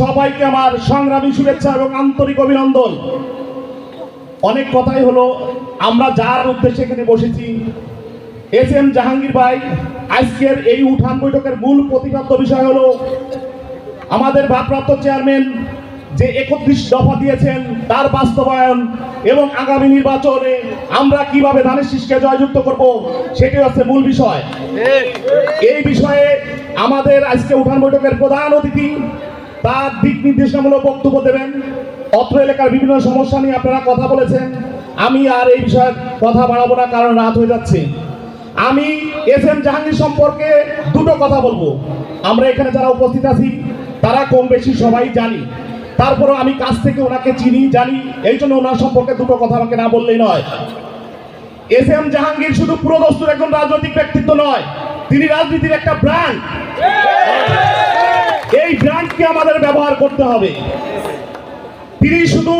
সবাইকে আমার সংগ্রামী শুভেচ্ছা এবং আন্তরিক অভিনন্দন। অনেক কথাই হলো, আমরা যার উদ্দেশ্যে এখানে বসেছি, এস এম জাহাঙ্গীর ভাই, আজকের এই উঠান বৈঠকের মূল প্রতিপাদ্য বিষয় হলো, আমাদের ভারপ্রাপ্ত চেয়ারম্যান যে একত্রিশ দফা দিয়েছেন তার বাস্তবায়ন এবং আগামী নির্বাচনে আমরা কীভাবে ধানের শীষকে জয়যুক্ত করব সেটি হচ্ছে মূল বিষয়। এই বিষয়ে আমাদের আজকে উঠান বৈঠকের প্রধান অতিথি তার দিক নির্দেশনামূলক বক্তব্য দেবেন। অত্র এলাকার বিভিন্ন সমস্যা নিয়ে আপনারা কথা বলেছেন। আমি আর এই বিষয়ে কথা বাড়াবো না, কারণ রাত হয়ে যাচ্ছে। আমি এস এম জাহাঙ্গীর সম্পর্কে দুটো কথা বলব। আমরা এখানে যারা উপস্থিত আছি, তারা কম বেশি সবাই জানি। তারপরও আমি কাছ থেকে ওনাকে চিনি, জানি। এই জন্য ওনার সম্পর্কে দুটো কথা আমাকে না বললেই নয়। এস এম জাহাঙ্গীর শুধু পুরোদস্তুর একজন রাজনৈতিক ব্যক্তিত্ব নয়, তিনি রাজনীতির একটা ব্র্যান্ড। ব্যবহার করতে হবে। তিনি শুধু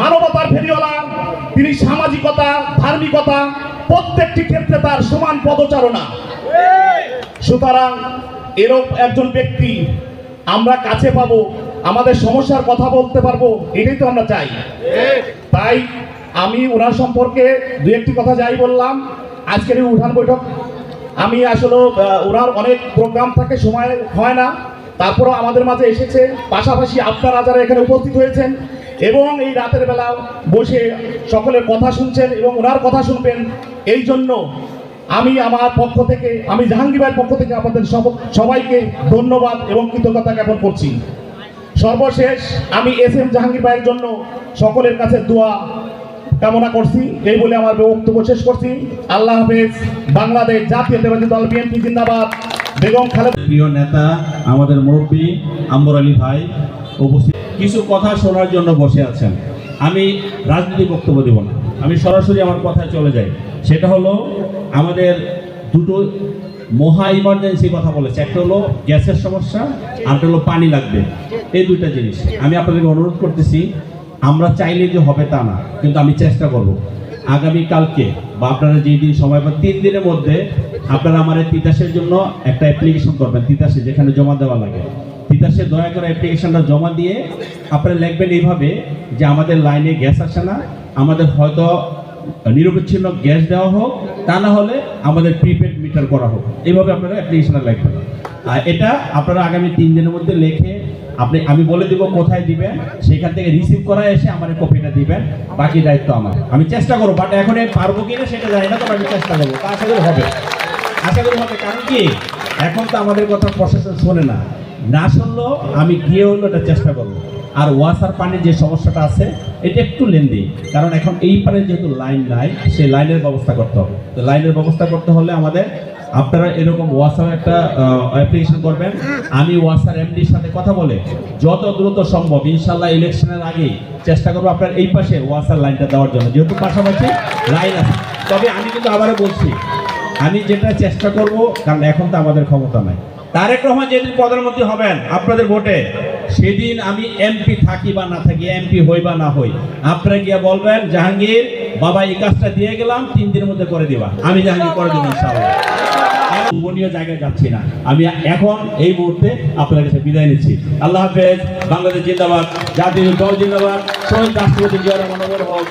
মানবতার ফেরিওয়ালা, তিনি সামাজিকতা, ধার্মিকতা, প্রত্যেকটি ক্ষেত্রে তার সমান পদচারণা। সুতরাং এরূপ একজন ব্যক্তি আমরা কাছে পাবো, আমাদের সমস্যার কথা বলতে পারব, এটাই তো আমরা চাই। তাই আমি ওনার সম্পর্কে দু একটি কথা যাই বললাম। আজকের এই উঠান বৈঠক, আমি আসলে ওনার অনেক প্রোগ্রাম থাকে, সময় হয় না। তারপরও আমাদের মাঝে এসেছে। পাশাপাশি আপনারা যারা এখানে উপস্থিত হয়েছেন এবং এই রাতের বেলা বসে সকলের কথা শুনছেন এবং ওনার কথা শুনবেন, এই জন্য আমি আমার পক্ষ থেকে, আমি জাহাঙ্গীর পক্ষ থেকে আপনাদের সব- সবাইকে ধন্যবাদ এবং কৃতজ্ঞতা জ্ঞাপন করছি। সর্বশেষ আমি এস এম জাহাঙ্গীর ভাইয়ের জন্য সকলের কাছে দোয়া কামনা করছি। এই বলে আমার বক্তব্য শেষ করছি। আল্লাহ হাফেজ, বাংলাদেশ জাতীয়তাবাদী দল বিএনপি, জিন্দাবাদ। বেগম প্রিয় নেতা, আমাদের মুরব্বী আম্বর আলী ভাই উপস্থিত। কিছু কথা শোনার জন্য বসে আছেন। আমি রাজনীতি বক্তব্য দেব না। আমি সরাসরি আমার কথায় চলে যাই। সেটা হলো, আমাদের দুটো মহা ইমার্জেন্সি কথা বলেছে। একটা হলো গ্যাসের সমস্যা, আর একটা হলো পানি লাগবে। এই দুইটা জিনিস। আমি আপনাদেরকে অনুরোধ করতেছি, আমরা চাইলে যে হবে তা না, কিন্তু আমি চেষ্টা করব। আগামী কালকে বা আপনারা যেই দিন সময় পান তিন দিনের মধ্যে আপনারা আমার তিতাসের জন্য একটা অ্যাপ্লিকেশন করবেন, তিতাসে, যেখানে জমা দেওয়া লাগে। তিতাসে দয়া করে অ্যাপ্লিকেশনটা জমা দিয়ে আপনারা লিখবেন এইভাবে যে আমাদের লাইনে গ্যাস আসে না, আমাদের হয়তো নিরবিচ্ছিন্ন গ্যাস দেওয়া হোক, তা না হলে আমাদের প্রিপেড মিটার করা হোক। এইভাবে আপনারা অ্যাপ্লিকেশনটা লিখবেন। আর এটা আপনারা আগামী তিন দিনের মধ্যে লেখে আপনি, আমি বলে দিব কোথায় দিবেন, সেখান থেকে রিসিভ করা এসে আমার কপিটা দিবেন, বাকি দায়িত্ব আমার। আমি চেষ্টা করব বাট এখন পারব কিনা সেটা জানি না, তবে আমি চেষ্টা করব, তা করি হবে। আশা করি হবে কারণ কি? এখন তো আমাদের কথা প্রশাসন শোনে না। না শুনলেও আমি গিয়ে হলো এটা চেষ্টা করব। আর ওয়াসার পানির যে সমস্যাটা আছে, এটা একটু লেন্দি। কারণ এখন এই পারে যেহেতু লাইন নাই, সেই লাইনের ব্যবস্থা করতে হবে। তো লাইনের ব্যবস্থা করতে হলে আমাদের, আপনারা এরকম ওয়াসার একটা অ্যাপ্লিকেশন করবেন। আমি ওয়াসার এমডির সাথে কথা বলে যত দ্রুত সম্ভব, ইনশাল্লাহ ইলেকশনের আগে চেষ্টা করব আপনার এই পাশে ওয়াসার লাইনটা দেওয়ার জন্য। যেহেতু পাশাপাশি লাইন আছে। তবে আমি কিন্তু আবারও বলছি আমি যেটা চেষ্টা করব, কারণ এখন তো আমাদের ক্ষমতা নাই। তারেক রহমান যেদিন প্রধানমন্ত্রী হবেন, আপনাদের ভোটে, সেদিন আমি এমপি থাকি বা না থাকি এমপি হই বা না হই, আপনারা গিয়ে বলবেন, জাহাঙ্গীর, বাবা এই কাজটা দিয়ে গেলাম, তিন দিনের মধ্যে করে দিবা। আমি জাহাঙ্গীর করে দেবো ইনশাআল্লাহ। গোপনীয় জায়গায় যাচ্ছি না। আমি এখন এই মুহূর্তে আপনার কাছে বিদায় নিচ্ছি। আল্লাহ হাফেজ, বাংলাদেশ জিন্দাবাদ, জাতীয় দল জিন্দাবাদ, শহীদ রাষ্ট্রপতি জিয়া রহমান হোক।